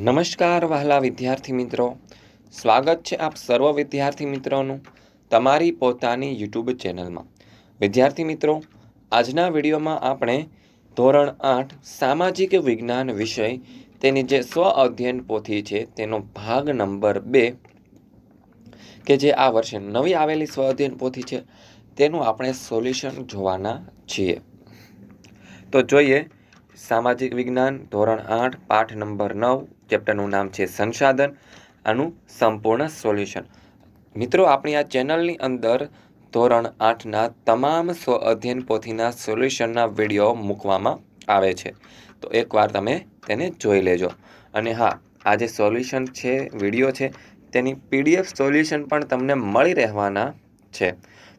નમસ્કાર વહાલા વિદ્યાર્થી મિત્રો. સ્વાગત છે આપ સર્વ વિદ્યાર્થી મિત્રોનું તમારી પોતાની યુટ્યુબ ચેનલમાં. વિદ્યાર્થી મિત્રો, આજના વિડીયોમાં આપણે ધોરણ આઠ સામાજિક વિજ્ઞાન વિષય તેની જે સ્વ અધ્યયન પોથી છે તેનો ભાગ નંબર બે કે જે આ વર્ષે નવી આવેલી સ્વ અધ્યયન પોથી છે તેનું આપણે સોલ્યુશન જોવાના છીએ. તો જોઈએ સામાજિક વિજ્ઞાન, ધોરણ આઠ, પાઠ નંબર નવ ચેપ્ટરનું નામ છે સંસાધન, આનું સંપૂર્ણ સોલ્યુશન મિત્રો, આપણી આ ચેનલની અંદર ધોરણ આઠના તમામ સ્વ અધ્યયન પોથીના સોલ્યુશનના વીડિયો મૂકવામાં આવે છે. તો એકવાર તમે તેને જોઈ લેજો. અને હા, આ જે સોલ્યુશન છે વીડિયો છે, તેની પીડીએફ સોલ્યુશન પણ તમને મળી રહેવાના છે.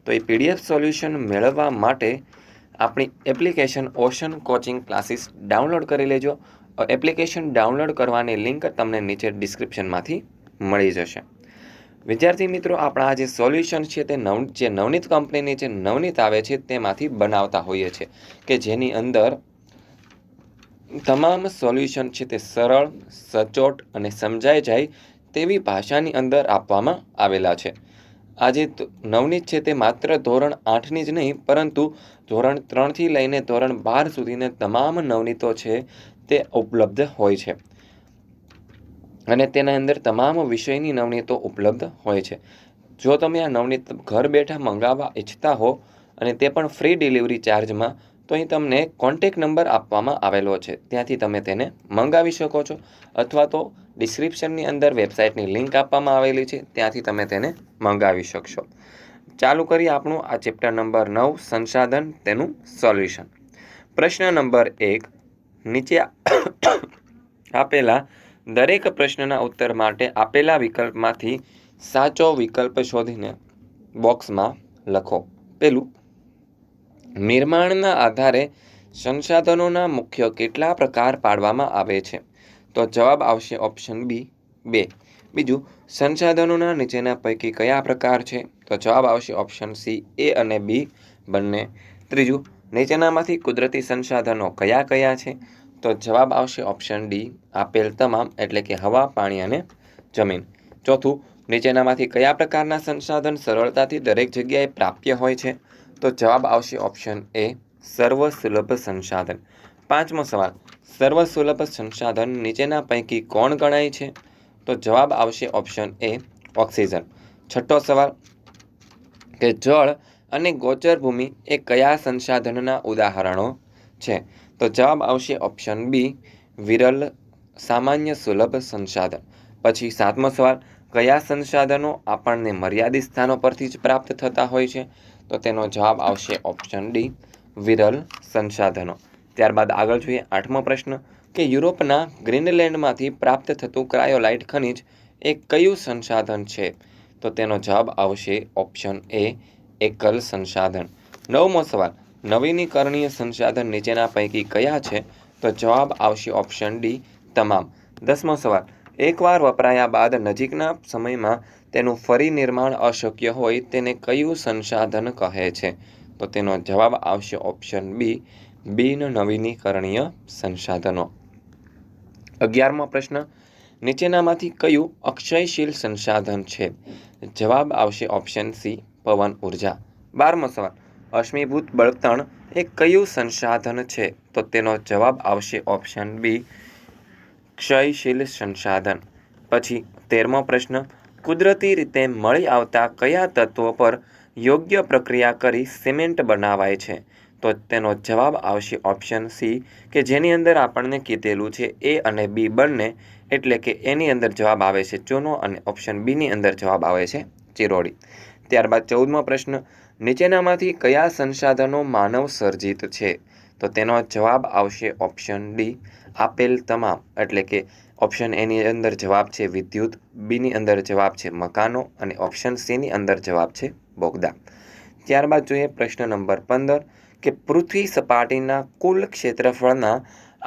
તો એ પીડીએફ સોલ્યુશન મેળવવા માટે આપણી application ocean coaching classes download કરી લેજો. એપ્લિકેશન ડાઉનલોડ કરવાની લિંક તમને નીચે ડિસ્ક્રિપ્શનમાંથી મળી જશે. વિદ્યાર્થી મિત્રો, આપણા આ જે સોલ્યુશન છે તે નવ, જે નવનીત કંપનીની જે નવનીત આવે છે તેમાંથી બનાવતા હોઈએ છીએ કે જેની અંદર તમામ સોલ્યુશન છે તે સરળ, સચોટ અને સમજાઈ જાય તેવી ભાષાની અંદર આપવામાં આવેલા છે. આજે નવનીત છે તે માત્ર ધોરણ આઠની જ નહીં, પરંતુ ધોરણ ત્રણથી લઈને ધોરણ બાર સુધીને તમામ નવનીતો છે તે ઉપલબ્ધ હોય છે. અને તેના અંદર તમામ વિષયની નવનીતો ઉપલબ્ધ હોય છે. જો તમે આ નવનીત ઘર બેઠા મંગાવવા ઈચ્છતા હો અને તે પણ ફ્રી ડિલિવરી ચાર્જમાં તો અહીં તમને કોન્ટેક નંબર આપવામાં આવેલો છે. ત્યાંથી તમે તેને મંગાવી શકો છો અથવા તો ડિસ્ક્રિપ્શનની અંદર વેબસાઇટની લિંક આપવામાં આવેલી છે. ત્યાંથી તમે તેને મંગાવી શકશો. ચાલુ કરીએ આપણું આ ચેપ્ટર નંબર નવ, સંસાધન તેનું સોલ્યુશન પ્રશ્ન નંબર એક, નીચે આપેલા દરેક પ્રશ્નના ઉત્તર માટે આપેલા વિકલ્પમાંથી સાચો વિકલ્પ શોધીને બોક્સમાં લખો. પેલું નિર્માણના આધારે સંસાધનોના મુખ્ય કેટલા પ્રકાર પાડવામાં આવે છે? તો જવાબ આવશે ઓપ્શન બી બે. બીજું, સંસાધનોના નીચેના પૈકી કયા પ્રકાર છે? તો જવાબ આવશે ઓપ્શન સી એ અને બી બંને. ત્રીજું, નીચેનામાંથી કુદરતી સંસાધનો કયા કયા છે? તો જવાબ આવશે ઓપ્શન ડી આપેલ તમામ, એટલે કે હવા, પાણી અને જમીન. ચોથું, નીચેનામાંથી કયા પ્રકારના સંસાધન સરળતાથી દરેક જગ્યાએ પ્રાપ્ય હોય છે? તો જવાબ આવશે ઓપ્શન એ સર્વ સુલભ સંસાધન. પાંચમો સવાલ સર્વ સુલભ સંસાધન નીચેના પૈકી કોણ ગણાય છે? તો જવાબ આવશે ઓપ્શન એ ઓક્સિજન. છઠ્ઠો સવાલ, કે જળ અને ગોચર ભૂમિ એ કયા સંસાધનના ઉદાહરણો છે? તો જવાબ આવશે ઓપ્શન બી વિરલ સામાન્ય સુલભ સંસાધન. પછી સાતમો સવાલ, કયા સંસાધનો આપણને મર્યાદિત સ્થાનો પરથી જ પ્રાપ્ત થતા હોય છે? તો તેનો જવાબ આવશે ઓપ્શન ડી વિરલ સંસાધનો. ત્યારબાદ આગળ જોઈએ આઠમો પ્રશ્ન, કે યુરોપના ગ્રીનલેન્ડમાંથી પ્રાપ્ત થતું ક્રાયોલાઇટ ખનિજ એ કયું સંસાધન છે? તો તેનો જવાબ આવશે ઓપ્શન એ એકલ સંસાધન. નવમો સવાલ, નવીનીકરણીય સંસાધન નીચેના પૈકી કયા છે? તો જવાબ આવશે ઓપ્શન ડી તમામ. દસમો સવાલ, એકવાર વપરાયા બાદ નજીકના સમયમાં તેનું ફરી નિર્માણ અશક્ય હોય તેને કયું સંસાધન કહે છે? તો તેનો જવાબ આવશે ઓપ્શન બી બિન નવીનીકરણીય સંસાધનો. અગિયારમો પ્રશ્ન, નીચેનામાંથી કયું અક્ષયશીલ સંસાધન છે? જવાબ આવશે ઓપ્શન સી પવન ઊર્જા. બારમો સવાલ, અશ્મિભૂત બળતણ એ કયું સંસાધન છે? તો તેનો જવાબ આવશે ઓપ્શન બી ક્ષયશીલ સંસાધન. પછી તેરમો પ્રશ્ન કુદરતી રીતે મળી આવતા કયા તત્વો પર યોગ્ય પ્રક્રિયા કરી સિમેન્ટ બનાવાય છે? તો તેનો જવાબ આવશે ઓપ્શન સી કે જેની અંદર આપણને કીધેલું છે એ અને બી બંને, એટલે કે એની અંદર જવાબ આવે છે ચૂનો અને ઓપ્શન બીની અંદર જવાબ આવે છે ચિરોડી. ત્યારબાદ ચૌદમો પ્રશ્ન, નીચેનામાંથી કયા સંસાધનો માનવ સર્જિત છે? તો તેનો જવાબ આવશે ઓપ્શન ડી આપેલ તમામ, એટલે કે ઓપ્શન એની અંદર જવાબ છે વિદ્યુત બીની અંદર જવાબ છે મકાનો અને ઓપ્શન સીની અંદર જવાબ છે બોગદા. ત્યારબાદ જોઈએ પ્રશ્ન નંબર પંદર, કે પૃથ્વી સપાટીના કુલ ક્ષેત્રફળના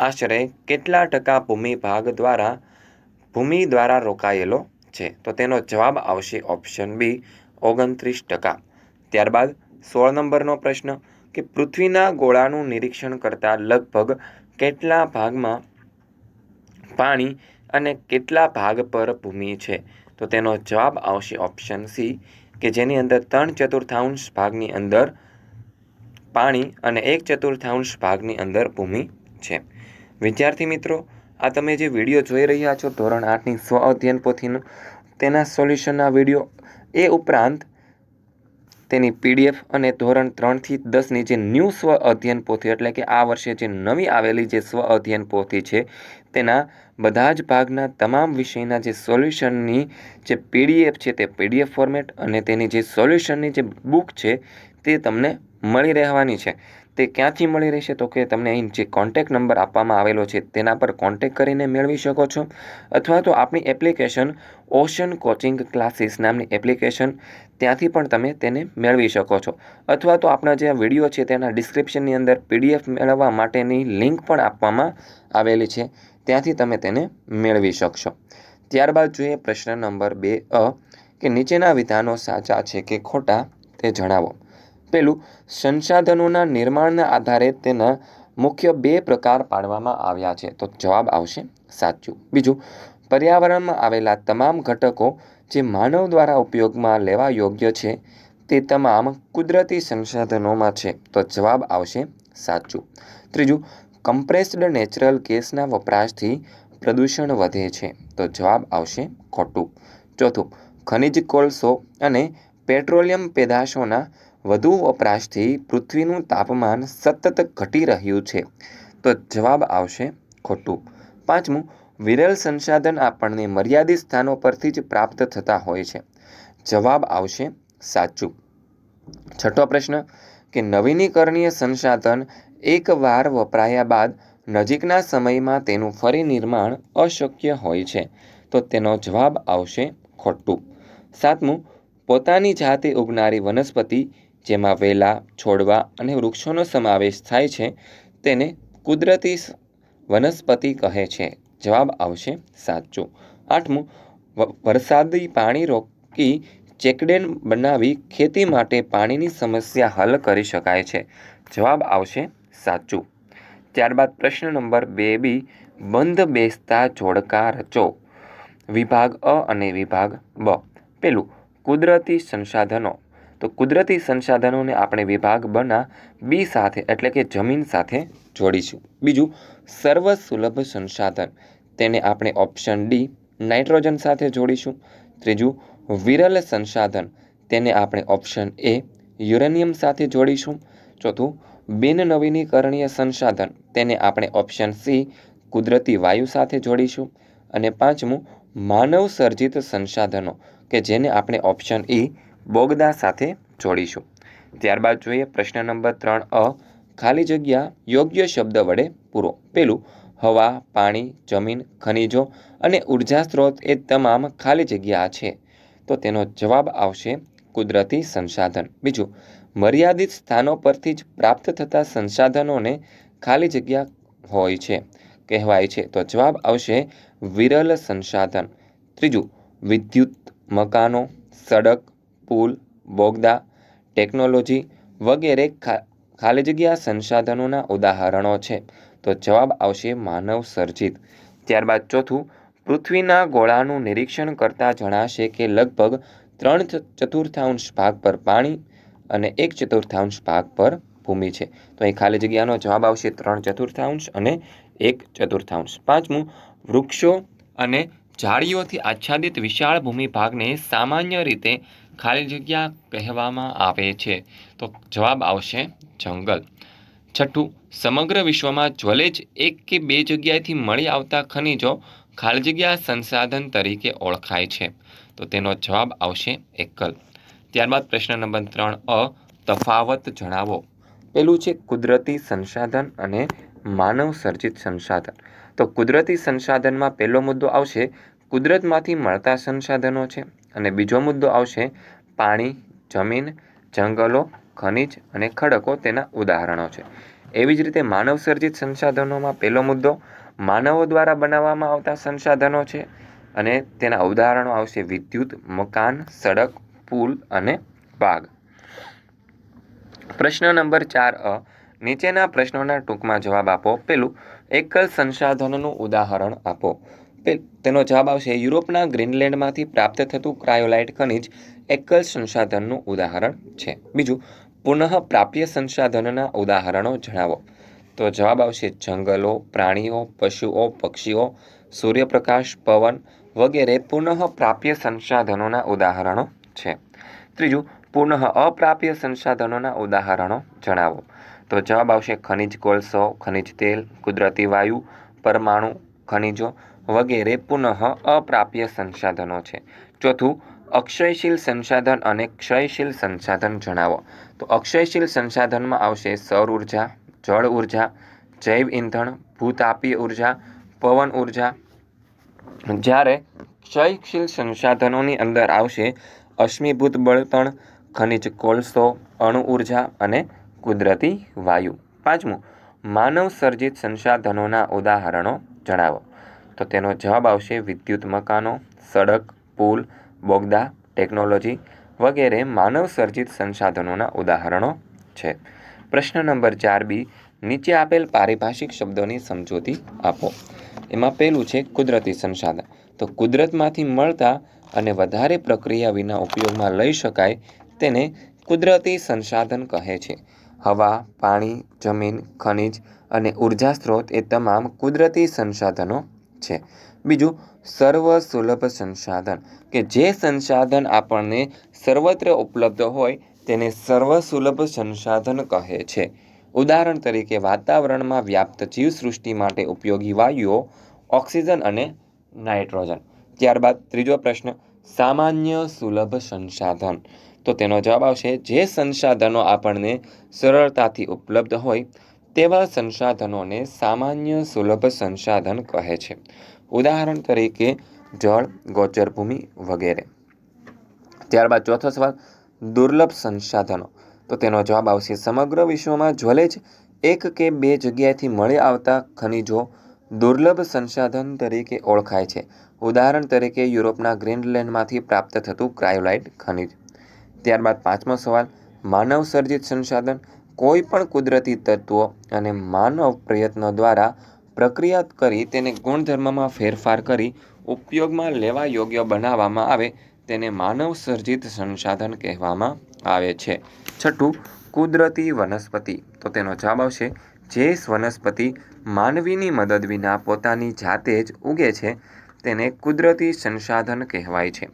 આશરે કેટલા ટકા ભૂમિભાગ દ્વારા, ભૂમિ દ્વારા રોકાયેલો છે? તો તેનો જવાબ આવશે ઓપ્શન બી ઓગણત્રીસ ટકા. ત્યારબાદ સોળ નંબરનો પ્રશ્ન, કે પૃથ્વીના ગોળાનું નિરીક્ષણ કરતાં લગભગ કેટલા ભાગમાં પાણી અને કેટલા ભાગ પર ભૂમિ છે? તો તેનો જવાબ આવશે ઓપ્શન સી કે જેની અંદર ત્રણ ચતુર્થાંશ ભાગની અંદર પાણી અને એક ચતુર્થાંશ ભાગની અંદર ભૂમિ છે. વિદ્યાર્થી મિત્રો, આ તમે જે વીડિયો જોઈ રહ્યા છો, ધોરણ આઠની સ્વ અધ્યયન પોથીનું, તેના સોલ્યુશનના વીડિયો, એ ઉપરાંત તેની પીડીએફ અને ધોરણ ત્રણથી દસની જે ન્યૂ સ્વ અધ્યયન પોથી, એટલે કે આ વર્ષે જે નવી આવેલી જે સ્વ અધ્યયન પોથી છે તેના બધા જ ભાગના તમામ વિષયના જે સોલ્યુશનની જે પીડીએફ છે તે પીડીએફ ફોર્મેટ અને તેની જે સોલ્યુશનની જે બુક છે તે તમને મળી રહેવાની છે. તે ક્યાંથી મળી રહેશે તો કે તમને અહીં જે કોન્ટેક નંબર આપવામાં આવેલો છે તેના પર કોન્ટેક કરીને મેળવી શકો છો. અથવા તો આપણી એપ્લિકેશન ઓશન કોચિંગ ક્લાસીસ નામની એપ્લિકેશન ત્યાંથી પણ તમે તેને મેળવી શકો છો. અથવા તો આપણા જે વીડિયો છે તેના ડિસ્ક્રિપ્શનની અંદર પીડીએફ મેળવવા માટેની લિંક પણ આપવામાં આવેલી છે. ત્યાંથી તમે તેને મેળવી શકશો. ત્યારબાદ જોઈએ પ્રશ્ન નંબર બે અ, કે નીચેના વિધાનો સાચા છે કે ખોટા તે જણાવો. પેલું, સંસાધનોના નિર્માણના આધારે તેના મુખ્ય બે પ્રકાર પાડવામાં આવ્યા છે. તો જવાબ આવશે સાચું. બીજું, પર્યાવરણમાં આવેલા તમામ ઘટકો જે માનવ દ્વારા ઉપયોગમાં લેવા યોગ્ય છે તે તમામ કુદરતી સંસાધનોમાં છે. તો જવાબ આવશે સાચું. ત્રીજું કમ્પ્રેસ્ડ નેચરલ ગેસના વપરાશથી પ્રદૂષણ વધે છે. તો જવાબ આવશે ખોટું. ચોથું, ખનિજ કોલસો અને પેટ્રોલિયમ પેદાશોના વધુ વપરાશથી પૃથ્વીનું તાપમાન સતત ઘટી રહ્યું છે. તો જવાબ આવશે ખોટું. પાંચમું, વિરલ સંસાધન આપણને મર્યાદિત સ્થાનો પરથી જ પ્રાપ્ત થતા હોય છે. જવાબ આવશે સાચું. છઠ્ઠો પ્રશ્ન, કે નવીનીકરણીય સંસાધન એકવાર વપરાયા બાદ નજીકના સમયમાં તેનું ફરી નિર્માણ અશક્ય હોય છે, તો તેનો જવાબ આવશે ખોટું. સાતમું, પોતાની જાતે ઉગનારી વનસ્પતિ, જેમાં વેલા, છોડવા અને વૃક્ષોનો સમાવેશ થાય છે, તેને કુદરતી વનસ્પતિ કહે છે. જવાબ આવશે સાચું. આઠમું વરસાદી પાણી રોકી ચેકડેમ બનાવી ખેતી માટે પાણીની સમસ્યા હલ કરી શકાય છે. જવાબ આવશે સાચું. ત્યારબાદ પ્રશ્ન નંબર બે બી, બંધ બેસતા જોડકા રચો. વિભાગ અ અને વિભાગ બ. પેલું, કુદરતી સંસાધનો. તો કુદરતી સંસાધનોને આપણે વિભાગ બના બી સાથે, એટલે કે જમીન સાથે જોડીશું. બીજું સર્વ સુલભ સંસાધન. તેને આપણે ઓપ્શન ડી, નાઇટ્રોજન સાથે જોડીશું. ત્રીજું, વિરલ સંસાધન. તેને આપણે ઓપ્શન એ, યુરેનિયમ સાથે જોડીશું. ચોથું બિન નવીનીકરણીય સંસાધન. તેને આપણે ઓપ્શન સી કુદરતી વાયુ સાથે જોડીશું. અને પાંચમું, માનવ સર્જિત સંસાધનો, કે જેને આપણે ઓપ્શન ઈ બોગદા સાથે જોડીશું. ત્યારબાદ જોઈએ પ્રશ્ન નંબર ત્રણ, અ, ખાલી જગ્યા યોગ્ય શબ્દ વડે પૂરો. પેલું, હવા, પાણી, જમીન, ખનિજો અને ઊર્જા સ્ત્રોત એ તમામ ખાલી જગ્યા છે. તો તેનો જવાબ આવશે કુદરતી સંસાધન. બીજું મર્યાદિત સ્થાનો પરથી જ પ્રાપ્ત થતા સંસાધનોને ખાલી જગ્યા હોય છે, કહેવાય છે. તો જવાબ આવશે વિરલ સંસાધન. ત્રીજું, વિદ્યુત મકાનો, સડક, પુલ, બોગદા, ટેકનોલોજી વગેરે ખાલી જગ્યા સંસાધનોના ઉદાહરણો છે. તો જવાબ આવશે માનવ સર્જિત. ત્યારબાદ ચોથું, પૃથ્વીના ગોળાનું નિરીક્ષણ કરતાં જણાશે કે લગભગ ત્રણ ચતુર્થાંશ ભાગ પર પાણી અને એક ચતુર્થાંશ ભાગ પર ભૂમિ છે. તો અહીં ખાલી જગ્યાનો જવાબ આવશે ત્રણ ચતુર્થાંશ અને એક ચતુર્થાંશ. પાંચમું, વૃક્ષો અને ઝાડીઓથી આચ્છાદિત વિશાળ ભૂમિ ભાગને સામાન્ય રીતે ખાલી જગ્યા કહેવામાં આવે છે. તો જવાબ આવશે જંગલ. છઠ્ઠું, સમગ્ર વિશ્વમાં જ્વલે જ એક કે બે જગ્યાએથી મળી આવતા ખનિજો ખાલી જગ્યા સંસાધન તરીકે ઓળખાય છે. તો તેનો જવાબ આવશે એકલ. ત્યારબાદ પ્રશ્ન નંબર ત્રણ, અ, તફાવત જણાવો. પેલું છે કુદરતી સંસાધન અને માનવ સર્જિત સંસાધન. તો કુદરતી સંસાધનમાં પહેલો મુદ્દો આવશે, કુદરતમાંથી મળતા સંસાધનો છે. અને બીજો મુદ્દો આવશે, પાણી, જમીન, જંગલો, ખનિજ અને ખડકો તેના ઉદાહરણો છે. એવી જ રીતે માનવ સર્જિત સંસાધનોમાં પહેલો મુદ્દો, માનવો દ્વારા બનાવવામાં આવતા સંસાધનો છે. અને તેના ઉદાહરણો આવશે વિદ્યુત, મકાન, સડક પુલ અને બાગ. પ્રશ્ન નંબર ચાર અ. નીચેના પ્રશ્નોના ટૂંકમાં જવાબ આપો. પેલું, એકલ સંસાધનનું ઉદાહરણ આપો. તેનો જવાબ આવશે, યુરોપના ગ્રીનલેન્ડમાંથી પ્રાપ્ત થતું ક્રાયોલાઇટ ખનિજ એકલ સંસાધનનું ઉદાહરણ છે. બીજું પુનઃ પ્રાપ્ય સંસાધનના ઉદાહરણો જણાવો. તો જવાબ આવશે, જંગલો, પ્રાણીઓ, પશુઓ, પક્ષીઓ, સૂર્યપ્રકાશ, પવન વગેરે પુનઃ પ્રાપ્ય સંસાધનોના ઉદાહરણો છે. ત્રીજું, પુનઃ અપ્રાપ્ય સંસાધનોના ઉદાહરણો જણાવો. તો જવાબ આવશે ખનિજ કોલસો, ખનિજ તેલ, કુદરતી વાયુ, પરમાણુ, ખનિજો વગેરે પુનઃ અપ્રાપ્ય સંસાધનો છે. ચોથું, અક્ષયશીલ સંસાધન અને ક્ષયશીલ સંસાધન જણાવો. તો અક્ષયશીલ સંસાધનમાં આવશે સૌર ઊર્જા, જળ ઊર્જા, જૈવ ઇંધણ, ભૂતાપીય ઊર્જા, પવન ઊર્જા. જ્યારે ક્ષયશીલ સંસાધનોની અંદર આવશે અશ્મિભૂત બળતણ, ખનિજ કોલસો અણુ ઊર્જા અને કુદરતી વાયુ. પાંચમું, માનવ સર્જિત સંસાધનોના ઉદાહરણો જણાવો. તો તેનો જવાબ આવશે વિદ્યુત મકાનો, સડક, પુલ, બોગદા, ટેકનોલોજી વગેરે માનવ સર્જિત સંસાધનોના ઉદાહરણો છે. પ્રશ્ન નંબર ચાર બી, નીચે આપેલ પારિભાષિક શબ્દોની સમજૂતી આપો. એમાં પહેલું છે કુદરતી સંસાધન. તો કુદરતમાંથી મળતા અને વધારે પ્રક્રિયા વિના ઉપયોગમાં લઈ શકાય તેને કુદરતી સંસાધન કહે છે. હવા, પાણી, જમીન, ખનિજ અને ઊર્જા સ્ત્રોત એ તમામ કુદરતી સંસાધનો છે. બીજું સર્વ સુલભ સંસાધન, કે જે સંસાધન આપણને સર્વત્ર ઉપલબ્ધ હોય તેને સર્વ સુલભ સંસાધન કહે છે. ઉદાહરણ તરીકે, વાતાવરણમાં વ્યાપ્ત જીવસૃષ્ટિ માટે ઉપયોગી વાયુઓ, ઓક્સિજન અને નાઇટ્રોજન. ત્યારબાદ ત્રીજો પ્રશ્ન, સામાન્ય સુલભ સંસાધન. તો તેનો જવાબ આવશે, જે સંસાધનો આપણને સરળતાથી ઉપલબ્ધ હોય, તેવા સંસાધનોને સામાન્ય સુલભ સંસાધન કહે છે. ઉદાહરણ તરીકે, જળ ગોચર ભૂમિ વગેરે. ત્યારબાદ ચોથો સવાલ, દુર્લભ સંસાધનો. તો તેનો જવાબ આવશે, સમગ્ર વિશ્વમાં જ્વલે જ એક કે બે જગ્યાએથી મળી આવતા ખનિજો દુર્લભ સંસાધન તરીકે ઓળખાય છે. ઉદાહરણ તરીકે યુરોપના ગ્રીનલેન્ડમાંથી પ્રાપ્ત થતું ક્રાયોલાઇટ ખનિજ. ત્યારબાદ પાંચમો સવાલ માનવ સર્જિત સંસાધન કોઈ પણ કુદરતી તત્વો અને માનવ પ્રયત્નો દ્વારા પ્રક્રિયા કરી તેને ગુણધર્મમાં ફેરફાર કરી ઉપયોગમાં લેવા યોગ્ય બનાવવામાં આવે તેને માનવ સર્જિત સંસાધન કહેવામાં આવે છે. છઠ્ઠું, કુદરતી વનસ્પતિ. તો તેનો જવાબ આવશે જે વનસ્પતિ માનવીની મદદ વિના પોતાની જાતે જ ઉગે છે તેને કુદરતી સંસાધન કહેવાય છે.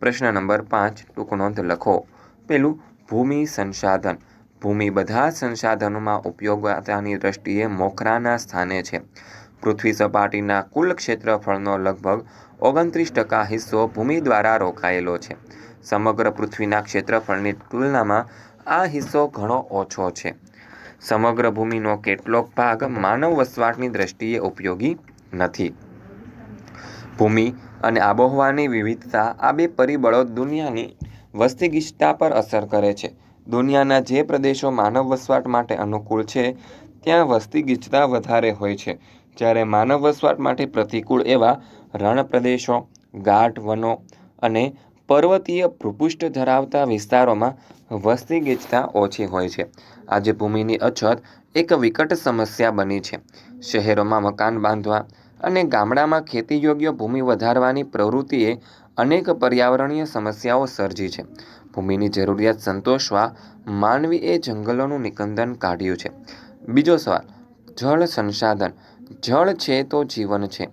પ્રશ્ન નંબર પાંચ, ટૂંક નોંધ લખો. પેલું, ભૂમિ સંસાધન. ભૂમિ બધા સંસાધનોમાં ઉપયોગતાની દ્રષ્ટિએ મોખરાના સ્થાને છે. પૃથ્વી સપાટીના કુલ ક્ષેત્રફળનો લગભગ ઓગણત્રીસ ટકા હિસ્સો ભૂમિ દ્વારા રોકાયેલો છે. સમગ્ર પૃથ્વીના ક્ષેત્રફળની તુલનામાં આ હિસ્સો ઘણો ઓછો છે. સમગ્ર ભૂમિનો કેટલોક ભાગ માનવ વસવાટની દ્રષ્ટિએ ઉપયોગી નથી. ભૂમિ અને આબોહવાની વિવિધતા આ બે પરિબળો દુનિયાની વસ્તી પર અસર કરે છે. દુનિયાના જે પ્રદેશો માનવ વસવાટ માટે અનુકૂળ છે, ત્યાં વસ્તી વધારે હોય છે. જ્યારે માનવ વસવાટ માટે પ્રતિકૂળ એવા રણ પ્રદેશો ગાઢ વનો અને પર્વતીય ભૂપૃષ્ઠ ધરાવતા વિસ્તારોમાં વસ્તી ગીચતા ઓછી હોય છે. આજે ભૂમિની અછત એક વિકટ સમસ્યા બની છે. શહેરોમાં મકાન બાંધવા અને ગામડામાં ખેતી યોગ્ય ભૂમિ વધારવાની પ્રવૃત્તિએ અનેક પર્યાવરણીય સમસ્યાઓ સર્જી છે. ભૂમિની જરૂરિયાત સંતોષવા માનવીએ જંગલોનું નિકંદન કાઢ્યું છે. બીજો સવાલ, જળ સંસાધન. જળ છે તો જીવન છે.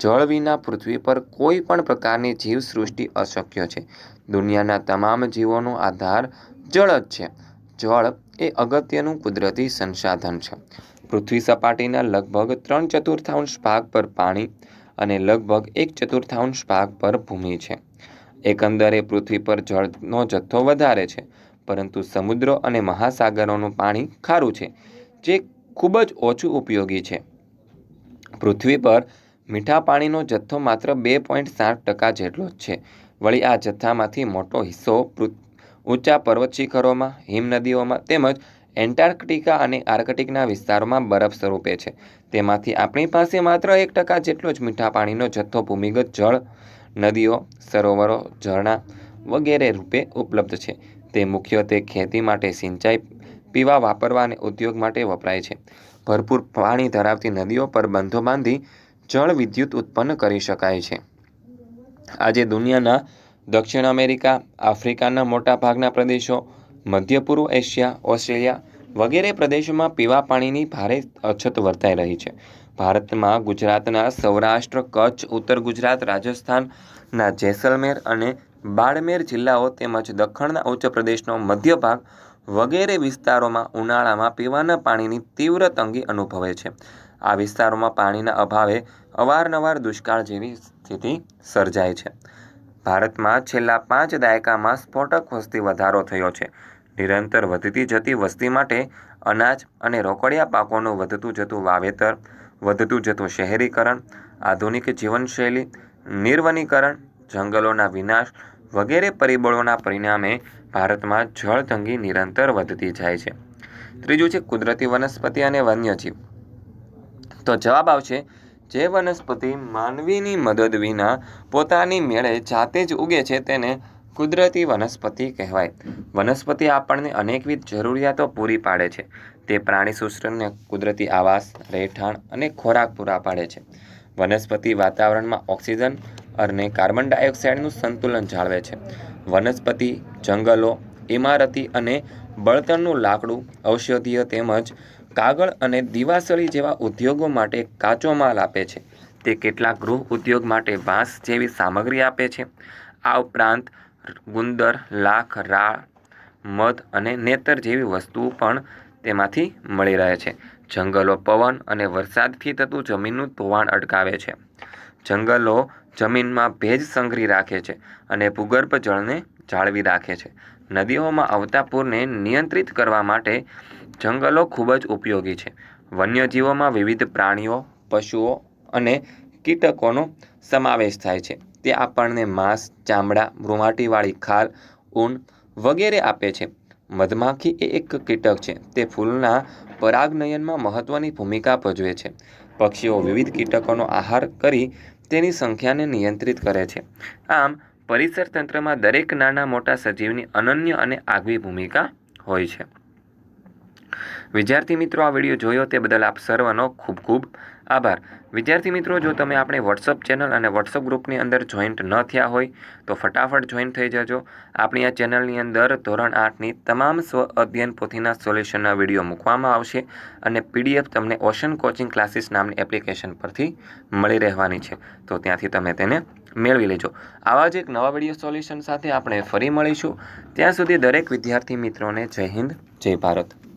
જળ વિના પૃથ્વી પર કોઈ પણ પ્રકારની જીવસૃષ્ટિ અશક્ય છે. દુનિયાના તમામ જીવોનો આધાર જળ જ છે. જળ એ અગત્યનું કુદરતી સંસાધન છે. પૃથ્વી સપાટીના લગભગ ત્રણ ચતુર્થાંશ ભાગ પર પાણી અને લગભગ એક ચતુર્થાંશ ભાગ પર ભૂમિ છે. એકંદરે પૃથ્વી પર જળનો જથ્થો વધારે છે, પરંતુ સમુદ્રો અને મહાસાગરોનું પાણી ખારું છે, જે ખૂબ જ ઓછું ઉપયોગી છે. પૃથ્વી પર મીઠા પાણીનો જથ્થો માત્ર બે પોઈન્ટ સાત ટકા જેટલો જ છે. વળી આ જથ્થામાંથી મોટો હિસ્સો ઊંચા પર્વત શિખરોમાં હિમનદીઓમાં તેમજ એન્ટાર્કટિકા અને આર્કટિકના વિસ્તારોમાં બરફ સ્વરૂપે છે. તેમાંથી આપણી પાસે માત્ર એક ટકા જેટલો જ મીઠા પાણીનો જથ્થો ભૂમિગત જળ, નદીઓ, સરોવરો, ઝરણા વગેરે રૂપે ઉપલબ્ધ છે. તે મુખ્યત્વે ખેતી માટે સિંચાઈ, પીવા વાપરવા અને ઉદ્યોગ માટે વપરાય છે. ભરપૂર પાણી ધરાવતી નદીઓ પર બંધો બાંધી જળ વિદ્યુત ઉત્પન્ન કરી શકાય છે. આજે દુનિયાના દક્ષિણ અમેરિકા, આફ્રિકાના મોટા ભાગના પ્રદેશો મધ્ય પૂર્વ એશિયા, ઓસ્ટ્રેલિયા વગેરે પ્રદેશોમાં પીવા પાણીની ભારે અછત વર્તાઈ રહી છે. ભારતમાં ગુજરાતના સૌરાષ્ટ્ર, કચ્છ, ઉત્તર ગુજરાત રાજસ્થાનના જેસલમેર અને બાડમેર જિલ્લાઓ તેમજ દખણના ઉચ્ચ પ્રદેશનો મધ્ય ભાગ વગેરે વિસ્તારોમાં ઉનાળામાં પીવાના પાણીની તીવ્ર તંગી અનુભવે છે. આ વિસ્તારોમાં પાણીના અભાવે અવારનવાર દુષ્કાળ જેવી સ્થિતિ સર્જાય છે. ભારતમાં છેલ્લા પાંચ દાયકામાં સ્ફોટક વસ્તી વધારો થયો છે. નિરંતર વધતી જતી વસ્તી માટે અનાજ અને રોકડિયા પાકોનું વધતું જતું વાવેતર, વધતું જતું શહેરીકરણ, આધુનિક જીવનશૈલી, નિર્વનીકરણ, જંગલોના વિનાશ વગેરે પરિબળોના પરિણામે ભારતમાં જળતંગી નિરંતર વધતી જાય છે. ત્રીજું છે કુદરતી વનસ્પતિ અને વન્યજીવ. તો જવાબ આવશે જે વનસ્પતિ માનવીની મદદ વિના પોતાની મેળે જાતે જ ઉગે છે તેને કુદરતી વનસ્પતિ કહેવાય. વનસ્પતિ આપણને અનેકવિધ જરૂરિયાતો પૂરી પાડે છે. તે પ્રાણી સૃષ્ટિને કુદરતી આવાસ, રહેઠાણ અને ખોરાક પૂરા પાડે છે. વનસ્પતિ વાતાવરણમાં ઓક્સિજન અને કાર્બન ડાયોક્સાઇડનું સંતુલન જાળવે છે. વનસ્પતિ જંગલો, ઇમારતી અને બળતણનું લાકડું, ઔષધીય તેમજ કાગળ અને દિવાસળી જેવા ઉદ્યોગો માટે કાચો માલ આપે છે. તે કેટલાક ગૃહ ઉદ્યોગ માટે વાંસ જેવી સામગ્રી આપે છે. આ ઉપરાંત ગુંદર, લાખ, રાળ, મધ અને નેતર જેવી વસ્તુઓ પણ તેમાંથી મળી રહે છે. જંગલો પવન અને વરસાદથી થતું જમીનનું ધોવાણ અટકાવે છે. જંગલો જમીનમાં ભેજ સંગ્રહી રાખે છે અને ભૂગર્ભ જળને જાળવી રાખે છે. નદીઓમાં આવતા પૂરને નિયંત્રિત કરવા માટે જંગલો ખૂબ જ ઉપયોગી છે. વન્યજીવોમાં વિવિધ પ્રાણીઓ, પશુઓ અને કીટકોનો સમાવેશ થાય છે. તે આપણને માંસ, ચામડા, રૂંવાટીવાળી ખાલ, ઊન વગેરે આપે છે. મધમાખી એ એક કીટક છે. તે ફૂલના પરાગનયનમાં મહત્વની ભૂમિકા ભજવે છે. પક્ષીઓ વિવિધ કીટકોનો આહાર કરી તેની સંખ્યાને નિયંત્રિત કરે છે. આમ પરિસર તંત્રમાં દરેક નાના મોટા સજીવની અનન્ય અને આગવી ભૂમિકા હોય છે. વિદ્યાર્થી મિત્રો, આ વીડિયો જોયો તે બદલ આપ સર્વનો ખૂબ ખૂબ આભાર. વિદ્યાર્થી મિત્રો, જો તમે આપણી વોટ્સઅપ ચેનલ અને વોટ્સઅપ ગ્રુપની અંદર જોઈન્ટ ન થયા હોય, તો ફટાફટ જોઈન્ટ થઈ જજો. આપણી આ ચેનલની અંદર ધોરણ આઠની તમામ સ્વ અધ્યયન પોથીના સોલ્યુશનના વીડિયો મૂકવામાં આવશે અને પીડીએફ તમને ઓશન કોચિંગ ક્લાસીસ નામની એપ્લિકેશન પરથી મળી રહેવાની છે. તો ત્યાંથી તમે તેને મેળવી લેજો. આવા જ એક નવા વીડિયો સોલ્યુશન સાથે આપણે ફરી મળીશું. ત્યાં સુધી દરેક વિદ્યાર્થી મિત્રોને જય હિન્દ, જય ભારત.